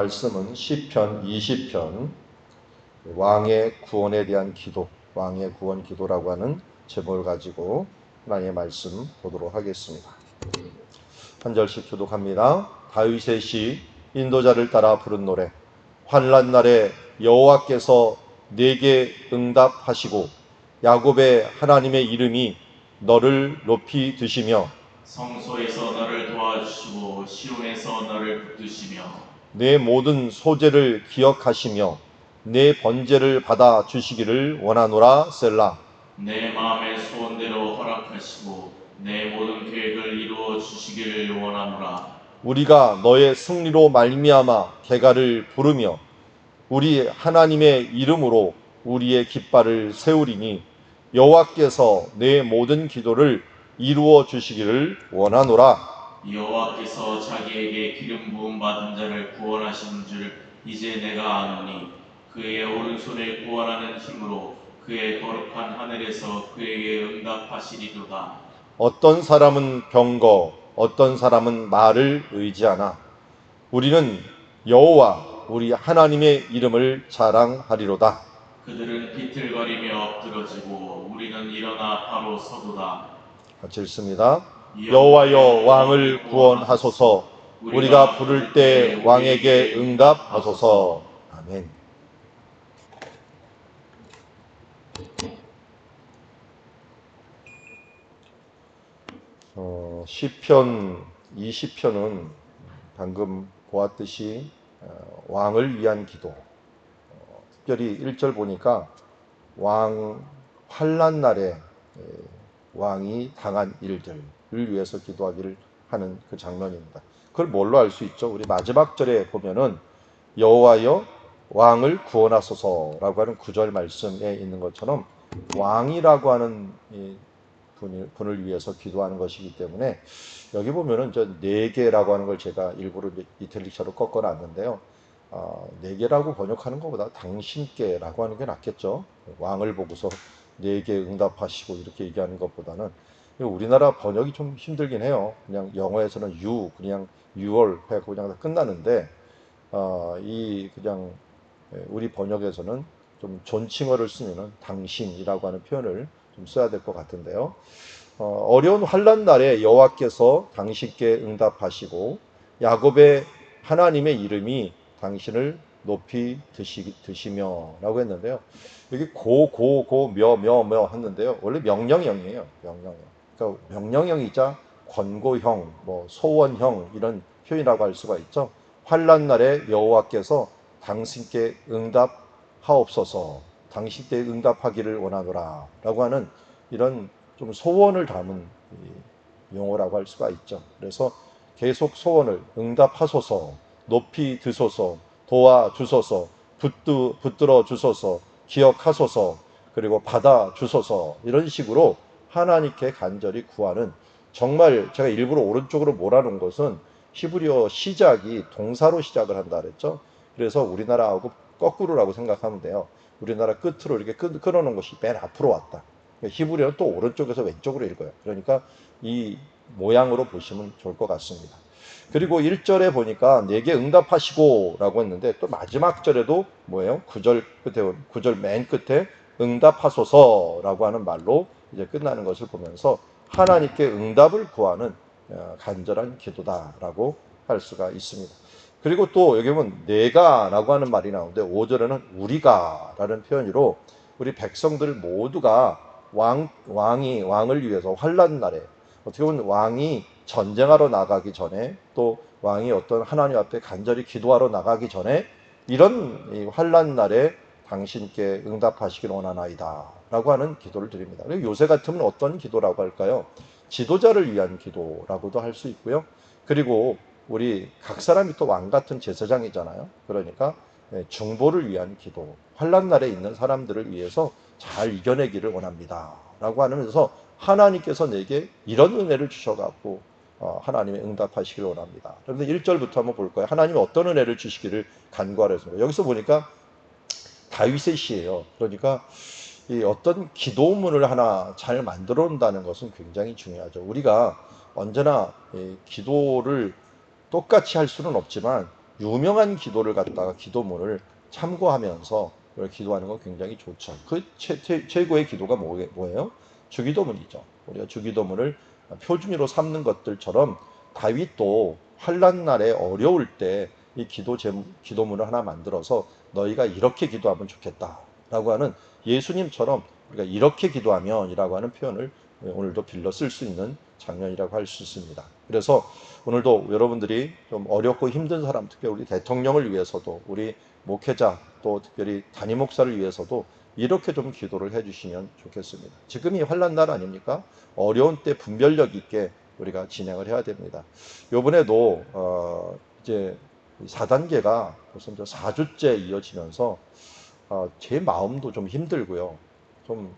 말씀은 시편 20편 왕의 구원에 대한 기도, 왕의 구원 기도라고 하는 제목을 가지고 하나님의 말씀 보도록 하겠습니다. 한 절씩 교독합니다. 다윗의 시 인도자를 따라 부른 노래 환란 날에 여호와께서 내게 응답하시고 야곱의 하나님의 이름이 너를 높이 드시며 성소에서 너를 도와주시고 시온에서 너를 붙드시며 내 모든 소재를 기억하시며 내 번제를 받아 주시기를 원하노라 셀라. 내 마음의 소원대로 허락하시고 내 모든 계획을 이루어 주시기를 원하노라. 우리가 너의 승리로 말미암아 개가를 부르며 우리 하나님의 이름으로 우리의 깃발을 세우리니 여호와께서 내 모든 기도를 이루어 주시기를 원하노라 여호와께서 자기에게 기름 부음 받은 자를 구원하신 줄 이제 내가 아노니 그의 오른손에 구원하는 힘으로 그의 거룩한 하늘에서 그에게 응답하시리로다. 어떤 사람은 병거 어떤 사람은 말을 의지하나. 우리는 여호와 우리 하나님의 이름을 자랑하리로다. 그들은 비틀거리며 엎드러지고 우리는 일어나 바로 서도다. 같이 읽습니다. 여호와여 왕을 구원하소서 우리가 부를 때 왕에게 응답하소서 아멘. 어, 시편 20편은 방금 보았듯이 어, 왕을 위한 기도. 어, 특별히 1절 보니까 왕 환란 날에 에, 왕이 당한 일들을 위해서 기도하기를 하는 그 장면입니다. 그걸 뭘로 알 수 있죠? 우리 마지막 절에 보면은 여호와여 왕을 구원하소서라고 하는 구절 말씀에 있는 것처럼 왕이라고 하는 이 분을, 분을 위해서 기도하는 것이기 때문에 여기 보면은 저 네 개라고 하는 걸 제가 일부러 이탈리아로 꺾어놨는데요. 어, 네 개라고 번역하는 것보다 당신께라고 하는 게 낫겠죠. 왕을 보고서 네 개 응답하시고 이렇게 얘기하는 것보다는 우리나라 번역이 좀 힘들긴 해요. 그냥 영어에서는 you 그냥 6월 해고 그냥 다 끝나는데 어, 이 그냥 우리 번역에서는 좀 존칭어를 쓰면은 당신이라고 하는 표현을 좀 써야 될 것 같은데요. 어, 어려운 환란 날에 여호와께서 당신께 응답하시고 야곱의 하나님의 이름이 당신을 높이 드시, 드시며라고 했는데요. 여기 고, 고, 고, 며, 며, 며 했는데요. 원래 명령형이에요. 명령형. 그러니까 명령형이자 권고형, 뭐 소원형 이런 표현이라고 할 수가 있죠. 환란 날에 여호와께서 당신께 응답하옵소서. 당신께 응답하기를 원하노라라고 하는 이런 좀 소원을 담은 용어라고 할 수가 있죠. 그래서 계속 소원을 응답하소서, 높이 드소서, 도와주소서, 붙드, 붙들어 주소서, 기억하소서, 그리고 받아 주소서, 이런 식으로 하나님께 간절히 구하는 정말 제가 일부러 오른쪽으로 몰아놓은 것은 히브리어 시작이 동사로 시작을 한다 그랬죠. 그래서 우리나라하고 거꾸로라고 생각하면 돼요. 우리나라 끝으로 이렇게 끊, 끊어놓은 것이 맨 앞으로 왔다. 히브리어는 또 오른쪽에서 왼쪽으로 읽어요. 그러니까 이 모양으로 보시면 좋을 것 같습니다. 그리고 1절에 보니까 내게 응답하시고 라고 했는데 또 마지막 절에도 뭐예요? 9절 끝에, 9절 맨 끝에 응답하소서 라고 하는 말로 이제 끝나는 것을 보면서 하나님께 응답을 구하는 어, 간절한 기도다라고 할 수가 있습니다. 그리고 또 여기 보면 내가 라고 하는 말이 나오는데 5절에는 우리가 라는 표현으로 우리 백성들 모두가 왕, 왕이, 왕을 위해서 환란 날에 어떻게 보면 왕이 전쟁하러 나가기 전에 또 왕이 어떤 하나님 앞에 간절히 기도하러 나가기 전에 이런 환란 날에 당신께 응답하시길 원하나이다 라고 하는 기도를 드립니다. 요새 같으면 어떤 기도라고 할까요? 지도자를 위한 기도라고도 할 수 있고요. 그리고 우리 각 사람이 또 왕 같은 제사장이잖아요. 그러니까 예, 중보를 위한 기도, 환란 날에 있는 사람들을 위해서 잘 이겨내기를 원합니다. 라고 하면서 하나님께서 내게 이런 은혜를 주셔갖고 어, 하나님의 응답하시길 원합니다. 여러분들 1절부터 한번 볼 거예요. 하나님이 어떤 은혜를 주시기를 간구하려 했습니다. 여기서 보니까 다윗의 시예요. 그러니까 이 어떤 기도문을 하나 잘 만들어 온다는 것은 굉장히 중요하죠. 우리가 언제나 기도를 똑같이 할 수는 없지만 유명한 기도를 갖다가 기도문을 참고하면서 기도하는 건 굉장히 좋죠. 그 최, 최고의 기도가 뭐, 뭐예요? 주기도문이죠. 우리가 주기도문을 표준으로 삼는 것들처럼 다윗도 환란 날에 어려울 때 이 기도 제, 기도문을 하나 만들어서 너희가 이렇게 기도하면 좋겠다 라고 하는 예수님처럼 우리가 이렇게 기도하면 이라고 하는 표현을 오늘도 빌려 쓸 수 있는 장면이라고 할 수 있습니다. 그래서 오늘도 여러분들이 좀 어렵고 힘든 사람, 특히 우리 대통령을 위해서도 우리 목회자 또 특별히 담임 목사를 위해서도 이렇게 좀 기도를 해주시면 좋겠습니다. 지금이 환란 날 아닙니까? 어려운 때 분별력 있게 우리가 진행을 해야 됩니다. 요번에도 어 이제 4단계가 벌써 이제 4주째 이어지면서 어, 제 마음도 좀 힘들고요. 좀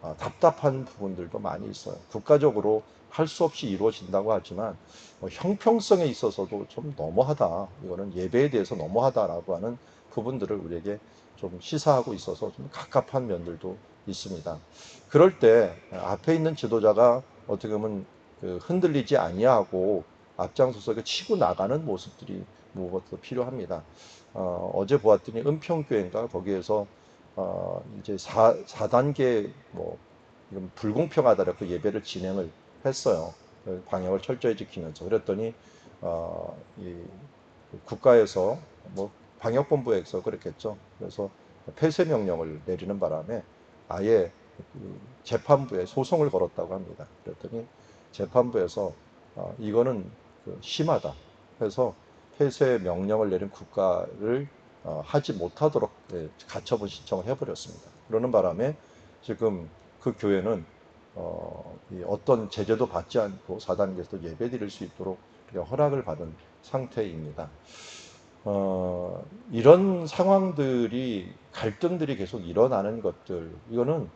아, 답답한 부분들도 많이 있어요. 국가적으로 할 수 없이 이루어진다고 하지만 뭐 형평성에 있어서도 좀 너무하다. 이거는 예배에 대해서 너무하다라고 하는 부분들을 우리에게 좀 시사하고 있어서 좀 갑갑한 면들도 있습니다. 그럴 때 앞에 있는 지도자가 어떻게 보면 그 흔들리지 아니하고 앞장서서 그 치고 나가는 모습들이 무엇보다 필요합니다. 어, 제 보았더니 은평교회인가 거기에서 어, 이제 4, 4단계 뭐 이건 불공평하다라고 그 예배를 진행을 했어요. 그 방역을 철저히 지키면서 그랬더니 어, 이 국가에서 뭐 방역본부에서 그랬겠죠. 그래서 폐쇄 명령을 내리는 바람에 아예 그 재판부에 소송을 걸었다고 합니다. 그랬더니 재판부에서 어, 이거는 그 심하다. 해서 폐쇄 명령을 내린 국가를 어, 하지 못하도록 예, 가처분 신청을 해버렸습니다. 그러는 바람에 지금 그 교회는 어, 이 어떤 제재도 받지 않고 4단계에서 예배 드릴 수 있도록 허락을 받은 상태입니다. 어, 이런 상황들이 갈등들이 계속 일어나는 것들 이거는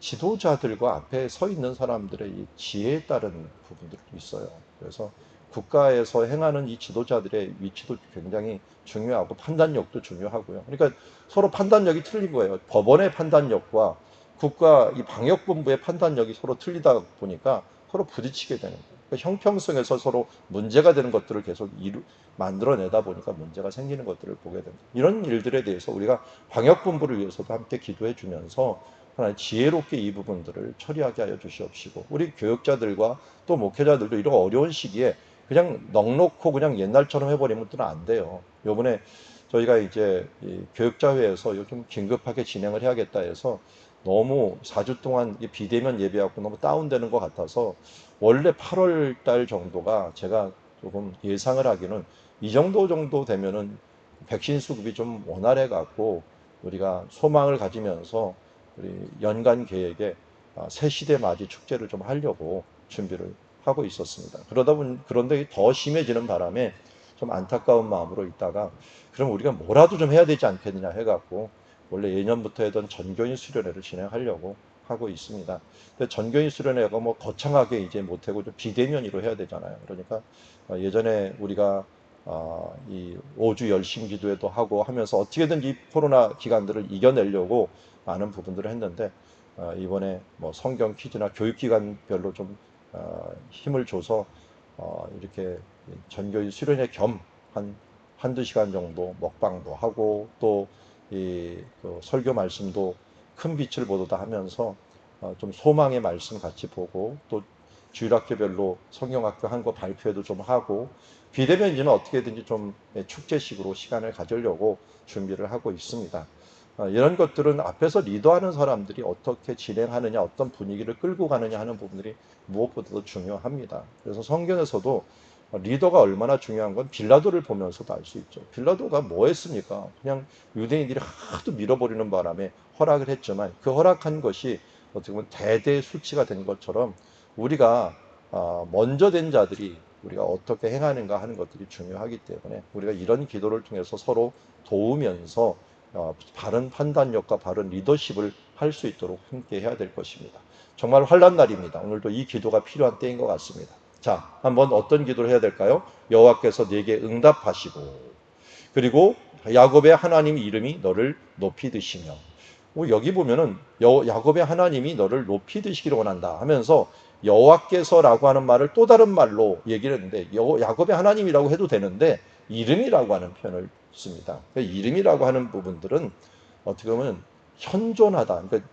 지도자들과 앞에 서 있는 사람들의 이 지혜에 따른 부분들도 있어요. 그래서 국가에서 행하는 이 지도자들의 위치도 굉장히 중요하고 판단력도 중요하고요. 그러니까 서로 판단력이 틀린 거예요. 법원의 판단력과 국가 이 방역본부의 판단력이 서로 틀리다 보니까 서로 부딪히게 되는 거예요. 그러니까 형평성에서 서로 문제가 되는 것들을 계속 이루, 만들어내다 보니까 문제가 생기는 것들을 보게 됩니다. 이런 일들에 대해서 우리가 방역본부를 위해서도 함께 기도해 주면서 하나님 지혜롭게 이 부분들을 처리하게 하여 주시옵시고 우리 교육자들과 또 목회자들도 이런 어려운 시기에 그냥 넉놓고 그냥 옛날처럼 해버리면 안 돼요. 요번에 저희가 이제 교육자회에서 요즘 긴급하게 진행을 해야겠다 해서 너무 4주 동안 비대면 예배하고 너무 다운되는 것 같아서 원래 8월 달 정도가 제가 조금 예상을 하기는 이 정도 정도 되면은 백신 수급이 좀 원활해 갖고 우리가 소망을 가지면서 우리 연간 계획에 아, 새 시대 맞이 축제를 좀 하려고 준비를 하고 있었습니다. 그러다 보니 그런데 더 심해지는 바람에 좀 안타까운 마음으로 있다가 그럼 우리가 뭐라도 좀 해야 되지 않겠느냐 해갖고 원래 예년부터 했던 전교인 수련회를 진행하려고 하고 있습니다. 근데 전교인 수련회가 뭐 거창하게 이제 못하고 좀 비대면으로 해야 되잖아요. 그러니까 어, 예전에 우리가 어, 이 5주 열심 기도회도 하고 하면서 어떻게든지 코로나 기간들을 이겨내려고 많은 부분들을 했는데 어, 이번에 뭐 성경 퀴즈나 교육기관별로 좀 힘을 줘서 이렇게 전교인 수련회 겸 한 한두 시간 정도 먹방도 하고 또이 그 설교 말씀도 큰 빛을 보도다 하면서 어, 좀 소망의 말씀 같이 보고 또 주일학교별로 성경학교 한 거 발표회도 좀 하고 비대면이면 어떻게든지 좀 예, 축제식으로 시간을 가지려고 준비를 하고 있습니다. 어, 이런 것들은 앞에서 리더하는 사람들이 어떻게 진행하느냐, 어떤 분위기를 끌고 가느냐 하는 부분들이 무엇보다도 중요합니다. 그래서 성경에서도 리더가 얼마나 중요한 건 빌라도를 보면서도 알 수 있죠. 빌라도가 뭐 했습니까? 그냥 유대인들이 하도 밀어버리는 바람에 허락을 했지만 그 허락한 것이 어떻게 보면 대대 수치가 된 것처럼 우리가 아, 먼저 된 자들이 우리가 어떻게 행하는가 하는 것들이 중요하기 때문에 우리가 이런 기도를 통해서 서로 도우면서 어, 바른 판단력과 바른 리더십을 할 수 있도록 함께 해야 될 것입니다. 정말 환란 날입니다. 오늘도 이 기도가 필요한 때인 것 같습니다. 자, 한번 어떤 기도를 해야 될까요? 여호와께서 내게 응답하시고 그리고 야곱의 하나님 이름이 너를 높이 드시며 뭐 여기 보면은 여, 야곱의 하나님이 너를 높이 드시기를 원한다 하면서 여호와께서라고 하는 말을 또 다른 말로 얘기를 했는데 여, 야곱의 하나님이라고 해도 되는데 이름이라고 하는 표현을 씁니다. 그 이름이라고 하는 부분들은 어떻게 보면 현존하다. 그러니까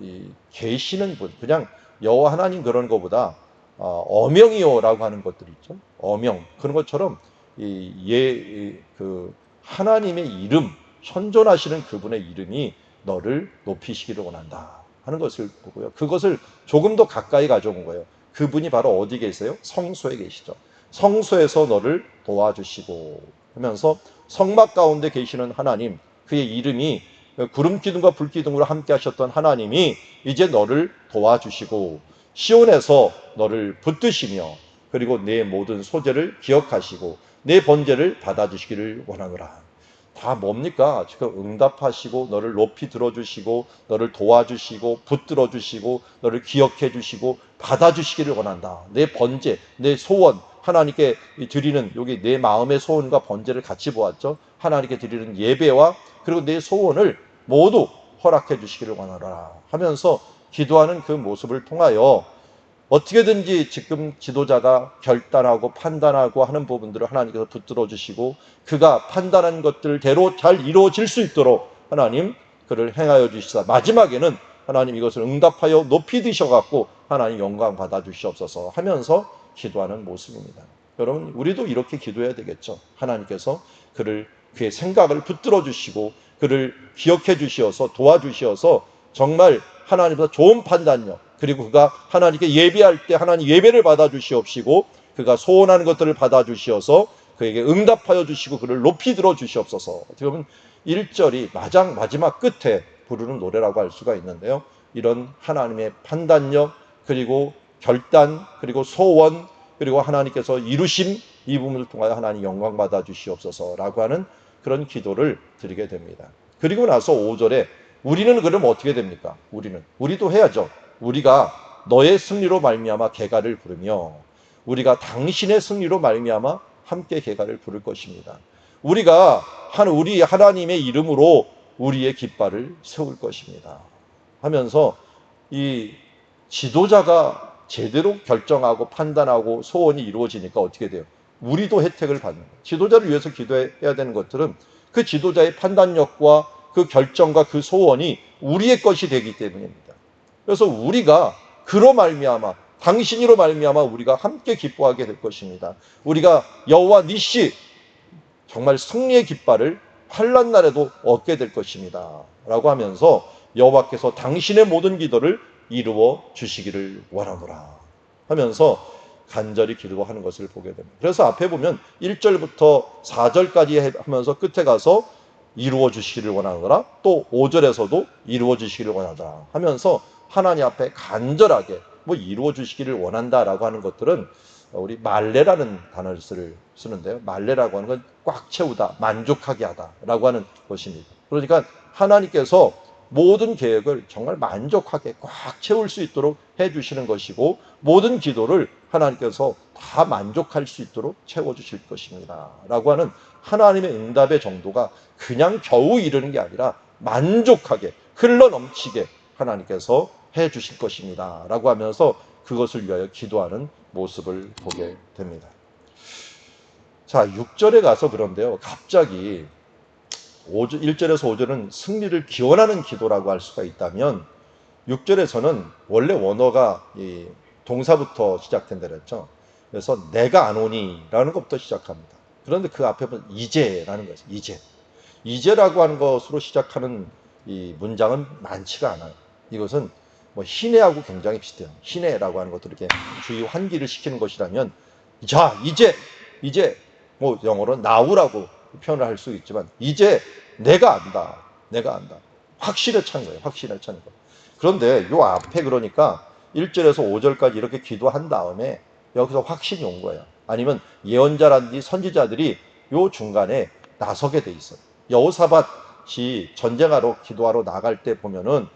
이 계시는 분, 그냥 여호와 하나님 그런 것보다 어, 어명이요라고 하는 것들 있죠. 어명 그런 것처럼 이예그 하나님의 이름 현존하시는 그분의 이름이 너를 높이시기를 원한다 하는 것을 보고요. 그것을 조금 더 가까이 가져온 거예요. 그분이 바로 어디 계세요? 성소에 계시죠. 성소에서 너를 도와주시고 하면서 성막 가운데 계시는 하나님, 그의 이름이 구름 기둥과 불 기둥으로 함께 하셨던 하나님이 이제 너를 도와주시고 시온에서 너를 붙드시며 그리고 내 모든 소재를 기억하시고 내 번제를 받아주시기를 원하노라. 다 뭡니까? 지금 응답하시고 너를 높이 들어주시고 너를 도와주시고 붙들어 주시고 너를 기억해 주시고 받아주시기를 원한다. 내 번제, 내 소원 하나님께 드리는 여기 내 마음의 소원과 번제를 같이 보았죠. 하나님께 드리는 예배와 그리고 내 소원을 모두 허락해 주시기를 원하노라 하면서 기도하는 그 모습을 통하여 어떻게든지 지금 지도자가 결단하고 판단하고 하는 부분들을 하나님께서 붙들어 주시고 그가 판단한 것들대로 잘 이루어질 수 있도록 하나님 그를 행하여 주시다. 마지막에는 하나님 이것을 응답하여 높이 드셔 갖고 하나님 영광 받아 주시옵소서 하면서 기도하는 모습입니다. 여러분 우리도 이렇게 기도해야 되겠죠. 하나님께서 그를 그의 생각을 붙들어 주시고 그를 기억해 주시어서 도와주시어서 정말 하나님보다 좋은 판단력 그리고 그가 하나님께 예배할 때 하나님 예배를 받아 주시옵시고 그가 소원하는 것들을 받아 주시어서 그에게 응답하여 주시고 그를 높이 들어 주시옵소서. 어떻게 보면 1절이 마장 마지막 끝에 부르는 노래라고 할 수가 있는데요. 이런 하나님의 판단력 그리고 결단 그리고 소원 그리고 하나님께서 이루심 이 부분을 통하여 하나님 영광 받아 주시옵소서라고 하는 그런 기도를 드리게 됩니다. 그리고 나서 5절에 우리는 그럼 어떻게 됩니까? 우리는 우리도 해야죠. 우리가 너의 승리로 말미암아 개가를 부르며 우리가 당신의 승리로 말미암아 함께 개가를 부를 것입니다. 우리가 한 우리 하나님의 이름으로 우리의 깃발을 세울 것입니다. 하면서 이 지도자가 제대로 결정하고 판단하고 소원이 이루어지니까 어떻게 돼요? 우리도 혜택을 받는 거예요. 지도자를 위해서 기도해야 되는 것들은 그 지도자의 판단력과 그 결정과 그 소원이 우리의 것이 되기 때문입니다. 그래서 우리가 그로 말미암아 당신이로 말미암아 우리가 함께 기뻐하게 될 것입니다. 우리가 여호와 니시 정말 승리의 깃발을 환란 날에도 얻게 될 것입니다. 라고 하면서 여호와께서 당신의 모든 기도를 이루어 주시기를 원하노라 하면서 간절히 기도하는 것을 보게 됩니다. 그래서 앞에 보면 1절부터 4절까지 하면서 끝에 가서 이루어 주시기를 원하노라 또 5절에서도 이루어 주시기를 원하노라 하면서 하나님 앞에 간절하게 뭐 이루어 주시기를 원한다라고 하는 것들은 우리 말레라는 단어를 쓰는데요. 말레라고 하는 건 꽉 채우다, 만족하게 하다라고 하는 것입니다. 그러니까 하나님께서 모든 계획을 정말 만족하게 꽉 채울 수 있도록 해 주시는 것이고 모든 기도를 하나님께서 다 만족할 수 있도록 채워 주실 것입니다. 라고 하는 하나님의 응답의 정도가 그냥 겨우 이르는 게 아니라 만족하게 흘러 넘치게 하나님께서 해 주실 것입니다. 라고 하면서 그것을 위하여 기도하는 모습을 보게 됩니다. 자, 6절에 가서 그런데요. 갑자기 5절, 1절에서 5절은 승리를 기원하는 기도라고 할 수가 있다면 6절에서는 원래 원어가 이 동사부터 시작된다 그랬죠. 그래서 내가 안 오니라는 것부터 시작합니다. 그런데 그 앞에 보면 이제라는 거죠. 이제. 이제라고 하는 것으로 시작하는 이 문장은 많지가 않아요. 이것은 뭐 희내하고 굉장히 비슷해요. 희내라고 하는 것도 이렇게 주의 환기를 시키는 것이라면 자 이제 이제 뭐 영어로 now라고 표현을 할 수 있지만 이제 내가 안다. 내가 안다. 확실에 찬 거예요. 확실에 찬 거. 그런데 요 앞에 그러니까 1절에서 5절까지 이렇게 기도한 다음에 여기서 확신이 온 거예요. 아니면 예언자라든지 선지자들이 요 중간에 나서게 돼 있어요. 여호사밧이 전쟁하러 기도하러 나갈 때 보면은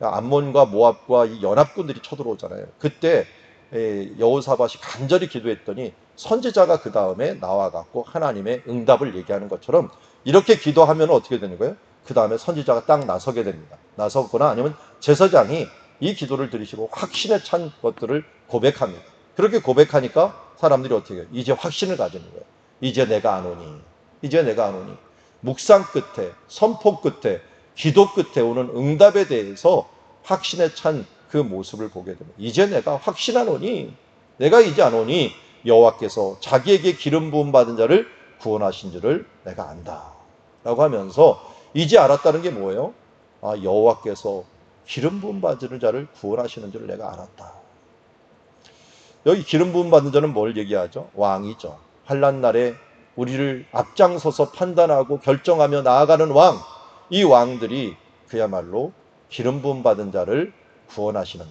암몬과 모압과 이 연합군들이 쳐들어오잖아요. 그때 여호사밧이 간절히 기도했더니 선지자가 그 다음에 나와갖고 하나님의 응답을 얘기하는 것처럼 이렇게 기도하면 어떻게 되는 거예요? 그 다음에 선지자가 딱 나서게 됩니다. 나서거나 아니면 제사장이 이 기도를 들으시고 확신에 찬 것들을 고백합니다. 그렇게 고백하니까 사람들이 어떻게 해요? 이제 확신을 가지는 거예요. 이제 내가 안 오니. 이제 내가 아노니 묵상 끝에 선포 끝에 기도 끝에 오는 응답에 대해서 확신에 찬 그 모습을 보게 됩니다. 이제 내가 확신하노니 내가 이제 아노니 여호와께서 자기에게 기름 부음 받은 자를 구원하신 줄을 내가 안다. 라고 하면서 이제 알았다는 게 뭐예요? 아, 여호와께서 기름 부음 받은 자를 구원하시는 줄을 내가 알았다. 여기 기름 부음 받는 자는 뭘 얘기하죠? 왕이죠. 환란 날에 우리를 앞장서서 판단하고 결정하며 나아가는 왕. 이 왕들이 그야말로 기름 부음 받은 자를 구원하시는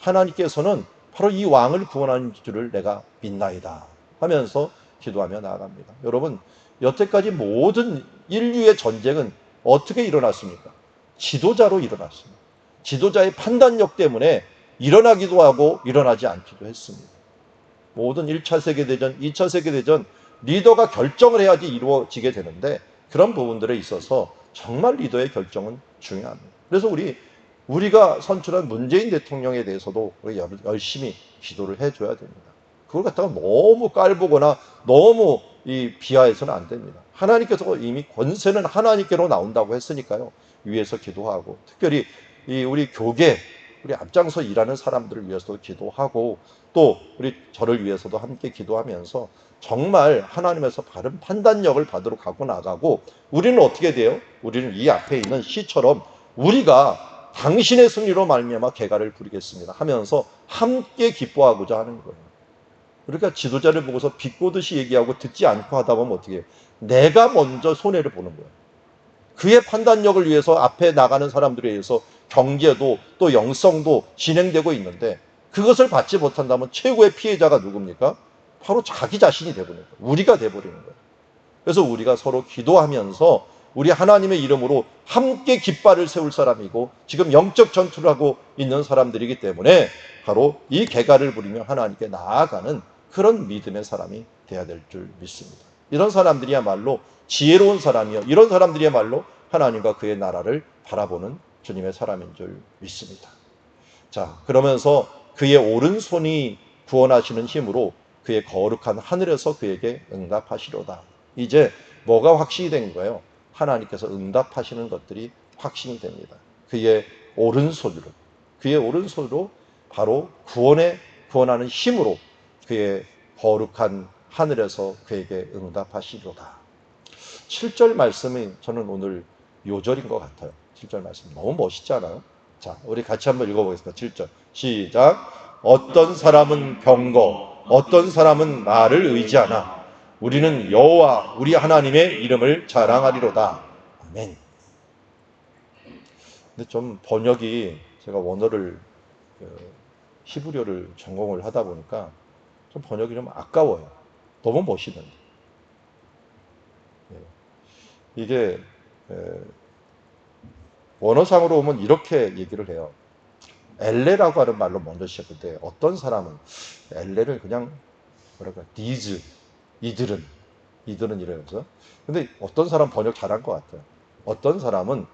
하나님께서는 바로 이 왕을 구원하는 줄을 내가 믿나이다 하면서 기도하며 나아갑니다. 여러분, 여태까지 모든 인류의 전쟁은 어떻게 일어났습니까? 지도자로 일어났습니다. 지도자의 판단력 때문에 일어나기도 하고 일어나지 않기도 했습니다. 모든 1차 세계대전, 2차 세계대전 리더가 결정을 해야지 이루어지게 되는데 그런 부분들에 있어서 정말 리더의 결정은 중요합니다. 그래서 우리 우리가 선출한 문재인 대통령에 대해서도 열심히 기도를 해줘야 됩니다. 그걸 갖다가 너무 깔보거나 너무 이 비하해서는 안 됩니다. 하나님께서 이미 권세는 하나님께로 나온다고 했으니까요. 위에서 기도하고 특별히 이 우리 교계 우리 앞장서 일하는 사람들을 위해서도 기도하고 또 우리 저를 위해서도 함께 기도하면서 정말 하나님에서 바른 판단력을 받으러 가고 나가고 우리는 어떻게 돼요? 우리는 이 앞에 있는 시처럼 우리가 당신의 승리로 말미암아 개가를 부리겠습니다 하면서 함께 기뻐하고자 하는 거예요. 그러니까 지도자를 보고서 비꼬듯이 얘기하고 듣지 않고 하다 보면 어떻게 해요? 내가 먼저 손해를 보는 거예요. 그의 판단력을 위해서 앞에 나가는 사람들에 의해서 경제도 또 영성도 진행되고 있는데 그것을 받지 못한다면 최고의 피해자가 누굽니까? 바로 자기 자신이 되버리는 거예요. 우리가 되버리는 거예요. 그래서 우리가 서로 기도하면서 우리 하나님의 이름으로 함께 깃발을 세울 사람이고 지금 영적 전투를 하고 있는 사람들이기 때문에 바로 이 개가를 부리며 하나님께 나아가는 그런 믿음의 사람이 돼야 될 줄 믿습니다. 이런 사람들이야말로 지혜로운 사람이요. 이런 사람들이야말로 하나님과 그의 나라를 바라보는 주님의 사람인 줄 믿습니다. 자, 그러면서 그의 오른손이 구원하시는 힘으로 그의 거룩한 하늘에서 그에게 응답하시로다. 이제 뭐가 확신이 된 거예요? 하나님께서 응답하시는 것들이 확신이 됩니다. 그의 오른손으로, 그의 오른손으로 바로 구원에 구원하는 힘으로 그의 거룩한 하늘에서 그에게 응답하시로다. 7절 말씀이 저는 오늘 요절인 것 같아요. 7절 말씀 너무 멋있지 않아요? 자, 우리 같이 한번 읽어보겠습니다. 7절. 시작. 어떤 사람은 병거, 어떤 사람은 나를 의지하나 우리는 여호와 우리 하나님의 이름을 자랑하리로다. 아멘. 근데 좀 번역이 제가 원어를 그 히브리어를 전공을 하다 보니까 좀 번역이 좀 아까워요. 너무 멋있는데. 예. 이게 에, 원어상으로 오면 이렇게 얘기를 해요. 엘레라고 하는 말로 먼저 시작했는데 어떤 사람은 엘레를 그냥 뭐랄까 디즈 이들은 이들은 이러면서 근데 어떤 사람 번역 잘한 것 같아요. 어떤 사람은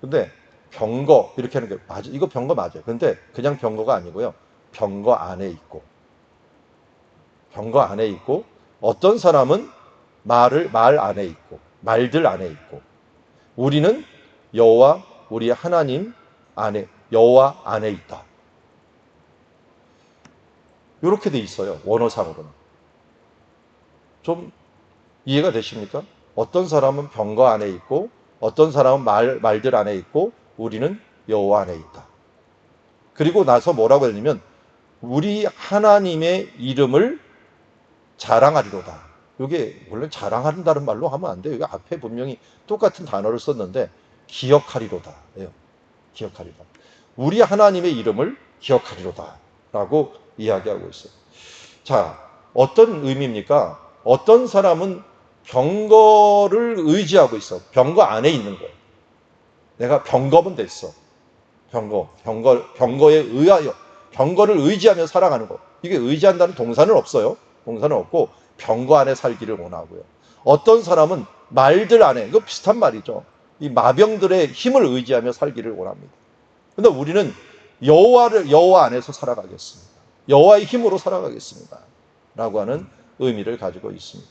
근데 병거 이렇게 하는 게 맞아 이거 병거 맞아요. 근데 그냥 병거가 아니고요. 병거 안에 있고 병거 안에 있고 어떤 사람은 말을 말 안에 있고 말들 안에 있고 우리는 여호와 우리 하나님 안에 여호와 안에 있다. 이렇게 돼 있어요. 원어상으로는. 좀 이해가 되십니까? 어떤 사람은 병거 안에 있고 어떤 사람은 말 말들 안에 있고 우리는 여호와 안에 있다. 그리고 나서 뭐라고 했냐면 우리 하나님의 이름을 자랑하리로다. 이게 물론 자랑한다는 말로 하면 안 돼요. 여기 앞에 분명히 똑같은 단어를 썼는데 기억하리로다. 예요. 기억하리로다. 우리 하나님의 이름을 기억하리로다. 라고 이야기하고 있어요. 자, 어떤 의미입니까? 어떤 사람은 병거를 의지하고 있어. 병거 안에 있는 거예요. 내가 병거면 됐어. 병거, 병거, 병거에 의하여, 병거를 의지하며 살아가는 거. 이게 의지한다는 동사는 없어요. 동사는 없고, 병거 안에 살기를 원하고요. 어떤 사람은 말들 안에, 이거 비슷한 말이죠. 이 마병들의 힘을 의지하며 살기를 원합니다. 근데 우리는 여호와를 여호와 안에서 살아가겠습니다. 여호와의 힘으로 살아가겠습니다. 라고 하는 의미를 가지고 있습니다.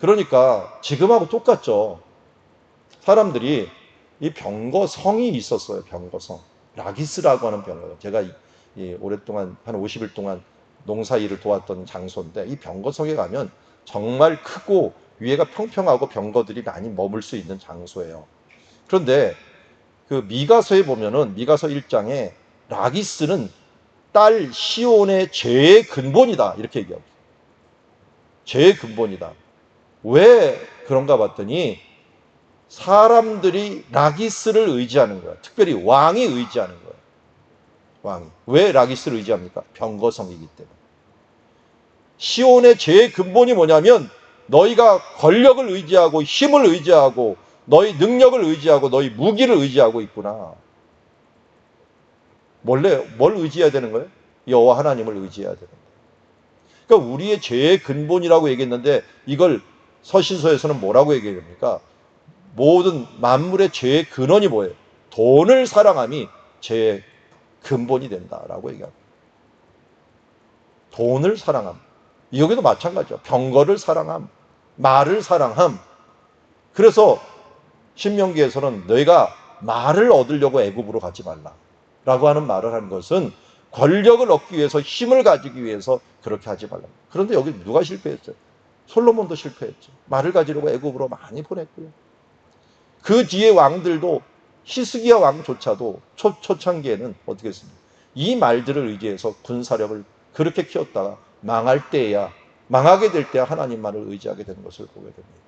그러니까 지금하고 똑같죠. 사람들이 이 병거성이 있었어요. 병거성. 라기스라고 하는 병거. 제가 이- 이 오랫동안 한 50일 동안 농사 일을 도왔던 장소인데 이 병거성에 가면 정말 크고 위에가 평평하고 병거들이 많이 머물 수 있는 장소예요. 그런데 그 미가서에 보면은 미가서 1장에 라기스는 딸 시온의 죄의 근본이다 이렇게 얘기합니다. 죄의 근본이다. 왜 그런가 봤더니 사람들이 라기스를 의지하는 거야. 특별히 왕이 의지하는 거야. 왕이. 왜 라기스를 의지합니까? 병거성이기 때문에. 시온의 죄의 근본이 뭐냐면 너희가 권력을 의지하고 힘을 의지하고 너희 능력을 의지하고 너희 무기를 의지하고 있구나. 원래 뭘 의지해야 되는 거예요? 여호와 하나님을 의지해야 되는 거예요. 그러니까 우리의 죄의 근본이라고 얘기했는데 이걸 서신서에서는 뭐라고 얘기합니까? 모든 만물의 죄의 근원이 뭐예요? 돈을 사랑함이 죄의 근본이 된다라고 얘기합니다. 돈을 사랑함. 여기도 마찬가지죠. 병거를 사랑함, 말을 사랑함. 그래서 신명기에서는 너희가 말을 얻으려고 애굽으로 가지 말라 라고 하는 말을 하는 것은 권력을 얻기 위해서 힘을 가지기 위해서 그렇게 하지 말라. 그런데 여기 누가 실패했어요? 솔로몬도 실패했죠. 말을 가지려고 애굽으로 많이 보냈고요. 그 뒤에 왕들도 히스기야 왕조차도 초, 초창기에는 어떻게 했습니까? 이 말들을 의지해서 군사력을 그렇게 키웠다가 망할 때야 망하게 될 때야 하나님만을 의지하게 되는 것을 보게 됩니다.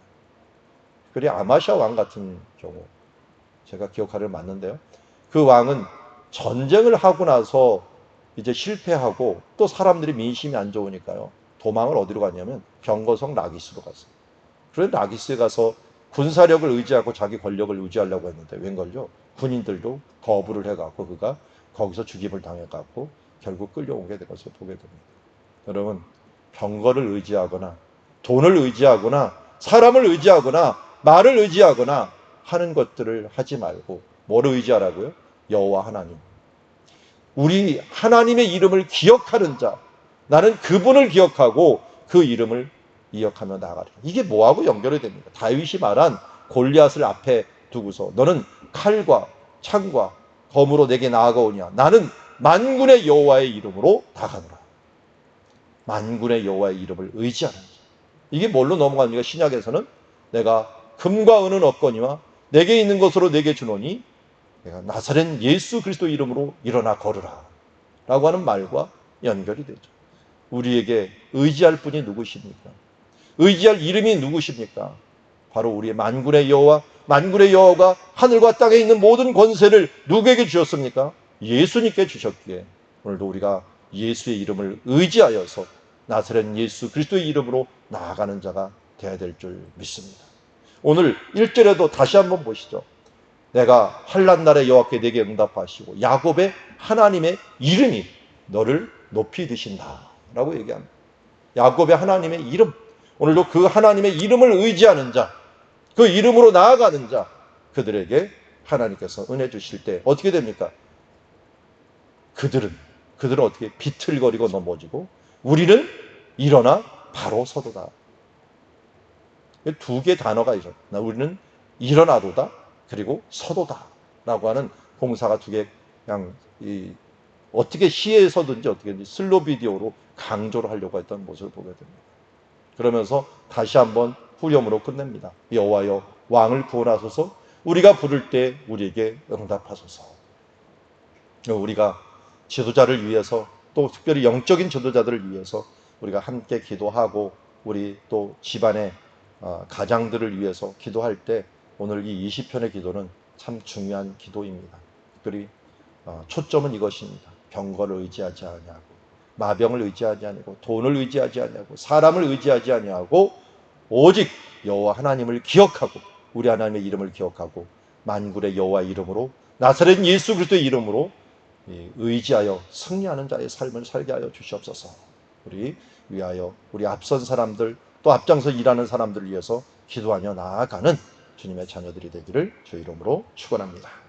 그리 아마샤 왕 같은 경우 제가 기억하려 맞는데요. 그 왕은 전쟁을 하고 나서 이제 실패하고 또 사람들이 민심이 안 좋으니까요. 도망을 어디로 갔냐면 병거성 라기스로 갔어요. 그래서 라기스에 가서 군사력을 의지하고 자기 권력을 유지하려고 했는데 웬걸요? 군인들도 거부를 해갖고 그가 거기서 죽임을 당해갖고 결국 끌려오게 된 것을 보게 됩니다. 여러분 병거를 의지하거나 돈을 의지하거나 사람을 의지하거나 말을 의지하거나 하는 것들을 하지 말고 뭐를 의지하라고요? 여호와 하나님. 우리 하나님의 이름을 기억하는 자. 나는 그분을 기억하고 그 이름을 이어가며 나가라. 이게 뭐하고 연결이 됩니까? 다윗이 말한 골리앗을 앞에 두고서 너는 칼과 창과 검으로 내게 나아가오냐. 나는 만군의 여호와의 이름으로 나가노라. 만군의 여호와의 이름을 의지하는 자. 이게 뭘로 넘어갑니까? 신약에서는 내가 금과 은은 없거니와 내게 있는 것으로 내게 주노니 내가 나사렛 예수 그리스도 이름으로 일어나 걸으라. 라고 하는 말과 연결이 되죠. 우리에게 의지할 분이 누구십니까? 의지할 이름이 누구십니까? 바로 우리의 만군의 여호와, 만군의 여호와가 하늘과 땅에 있는 모든 권세를 누구에게 주셨습니까? 예수님께 주셨기에 오늘도 우리가 예수의 이름을 의지하여서 나사렛 예수 그리스도의 이름으로 나아가는 자가 되어야 될 줄 믿습니다. 오늘 1절에도 다시 한번 보시죠. 내가 환란 날에 여호와께 내게 응답하시고 야곱의 하나님의 이름이 너를 높이 드신다라고 얘기합니다. 야곱의 하나님의 이름 오늘도 그 하나님의 이름을 의지하는 자, 그 이름으로 나아가는 자 그들에게 하나님께서 은혜 주실 때 어떻게 됩니까? 그들은 그들은 어떻게 비틀거리고 넘어지고 우리는 일어나 바로 서도다. 두 개의 단어가 있어. 우리는 일어나도다 그리고 서도다라고 하는 공사가 두 개 그냥 이 어떻게 시에서든지 어떻게든지 슬로 비디오로 강조를 하려고 했던 모습을 보게 됩니다. 그러면서 다시 한번 후렴으로 끝냅니다. 여호와여 왕을 구원하소서 우리가 부를 때 우리에게 응답하소서. 우리가 지도자를 위해서 또 특별히 영적인 지도자들을 위해서 우리가 함께 기도하고 우리 또 집안의 어, 가장들을 위해서 기도할 때 오늘 이 20편의 기도는 참 중요한 기도입니다. 특별히 어, 초점은 이것입니다. 병거를 의지하지 아니하고 마병을 의지하지 아니하고 돈을 의지하지 아니하고 사람을 의지하지 아니하고 오직 여호와 하나님을 기억하고 우리 하나님의 이름을 기억하고 만군의 여호와 이름으로 나사렛 예수 그리스도의 이름으로 이 의지하여 승리하는 자의 삶을 살게 하여 주시옵소서. 우리 위하여 우리 앞선 사람들 또 앞장서 일하는 사람들을 위해서 기도하며 나아가는 주님의 자녀들이 되기를 주 이름으로 축원합니다.